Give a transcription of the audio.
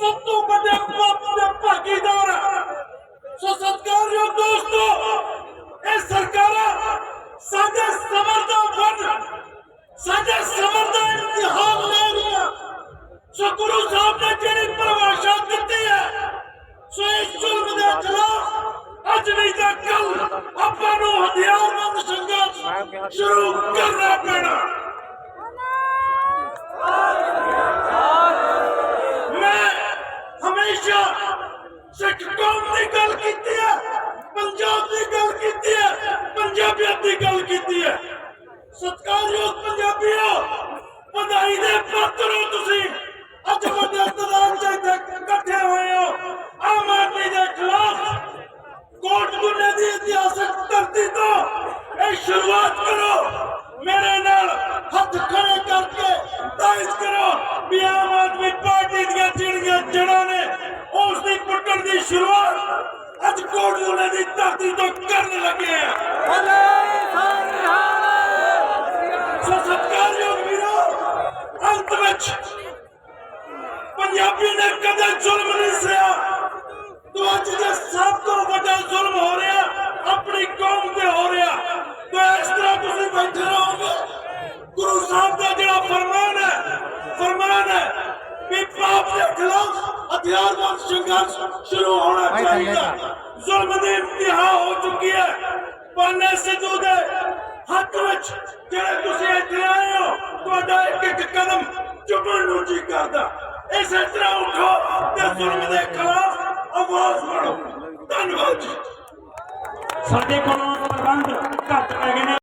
ਸਭ ਤੋਂ ਵੱਡੇ ਪਾਪ ਦੇ ਭਾਗੀਦਾਰ ਸੋ ਸਤਿਕਾਰਯੋਗ ਦੋਸਤੋ, ਇਹ ਸਰਕਾਰਾਂ ਸਾਡੇ ਸਮਰ ਦਾ ਵੰਡ ਸਾਡੇ ਸਮਰ ਦਾ ਇਮਤਿਹਾਨ ਲੈ ਰਹੀਆਂ ਸੋ ਗੁਰੂ ਸਾਹਿਬ ਨੇ ਜਿਹੜੀ ਪਰਿਭਾਸ਼ਾ ਦਿੱਤੀ ਹੈ, ਸੋ ਇਸ ਜ਼ੁਲਮ ਦੇ ਖਿਲਾਫ ਅੱਜ ਨਹੀਂ ਤਾਂ ਕੱਲ ਆਪਾਂ ਨੂੰ ਹਥਿਆਰਬੰਦ ਸੰਘਰਸ਼ ਸ਼ੁਰੂ ਕਰਨਾ ਪੈਣਾ। ਦੀ ਗੱਲ ਕੀਤੀ ਹੈ ਪੰਜਾਬ ਦੀ ਗੱਲ ਕੀਤੀ ਹੈ ਪੰਜਾਬੀਅਤ ਦੀ ਗੱਲ ਕੀਤੀ ਹੈ ਸਤਿਕਾਰਯੋਗ ਪੰਜਾਬੀਓ ਵਧਾਈ ਦੇ ਪਾਤਰ ਹੋ ਤੁਸੀਂ ਅੱਜ ਵੱਡੇ ਤਦਾਦ ਚ ਇੱਥੇ ਇਕੱਠੇ ਹੋਏ ਹੋ ਆਮ ਆਦਮੀ ਦੇ ਖਿਲਾਫ ਕੋਟ ਗੁਨੇ ਦੀ ਇਤਿਹਾਸਕ ਧਰਤੀ ਤੋਂ ਇਹ ਸ਼ੁਰੂਆਤ ਕਰੋ ਮੇਰੇ ਨਾਲ ਹੱਥ ਖੜੇ ਕਰਕੇ ਤਾਇਜ਼ ਕਰੋ ਵੀ ਆਮ ਆਦਮੀ ਪਾਰਟੀ ਦੀਆਂ ਜਿਹੜੀਆਂ ਜੜਾਂ ਨੇ ਉਸ ਦੀ ਪੁੱਟਣ ਦੀ ਸ਼ੁਰੂਆਤ ਅੱਜ ਗੁਨੇ ਦੀ ਧਰਤੀ ਤੋਂ ਕਰਨ ਲੱਗੇ ਆ। ਸੋ ਸਤਿਕਾਰਯੋਗ ਵੀਰੋ ਅੰਤ ਵਿੱਚ ਪੰਜਾਬੀ ਨੇ ਕਦੇ ਜ਼ੁਲਮ ਨਹੀਂ ਸਹਿਆ ਤੋ ਅੱਜ ਜੇ ਸਭ ਤੋਂ ਵੱਡਾ ਜ਼ੁਲਮ ਹੋ ਰਿਹਾ ਆਪਣੀ ਕੌਮ ਤੇ ਹੋ ਰਿਹਾ। ਤੋ ਇਸ ਤਰ੍ਹਾਂ ਤੁਸੀਂ ਬੈਠੇ ਰਹੋਗੇ। ਗੁਰੂ ਸਾਹਿਬ ਦਾ ਜਿਹੜਾ ਫਰਮਾਨ ਹੈ ਫਰਮਾਨ ਹੈ ਵੀ ਪਾਪ ਦੇ ਖਿਲਾਫ ਹਥਿਆਰਬੰਦ ਸੰਘਰਸ਼ ਸ਼ੁਰੂ ਹੋਣਾ ਚਾਹੀਦਾ। ਜ਼ੁਲਮ ਦੀ ਇੰਤਹਾ ਹੋ ਚੁੱਕੀ ਹੈ। ਪਾਨੇ ਸਿੱਧੂ ਦੇ ਹੱਕ ਵਿੱਚ ਜਿਹੜੇ ਤੁਸੀਂ ਇੱਥੇ ਆਏ ਹੋ ਤੁਹਾਡਾ ਇੱਕ ਇੱਕ ਕਦਮ ਚੁੱਕਣ ਨੂੰ ਜੀ ਕਰਦਾ। ਇਸੇ ਤਰ੍ਹਾਂ ਉਠੋ ਤੇ ਜ਼ੁਲਮ ਦੇ ਖਿਲਾਫ ਆਵਾਜ਼ ਮਾਰੋ। ਧੰਨਵਾਦ ਜੀ। ਸਾਡੇ ਕੋਲੋਂ ਪ੍ਰਬੰਧ ਘੱਟ ਰਹਿ ਗਏ ਨੇ।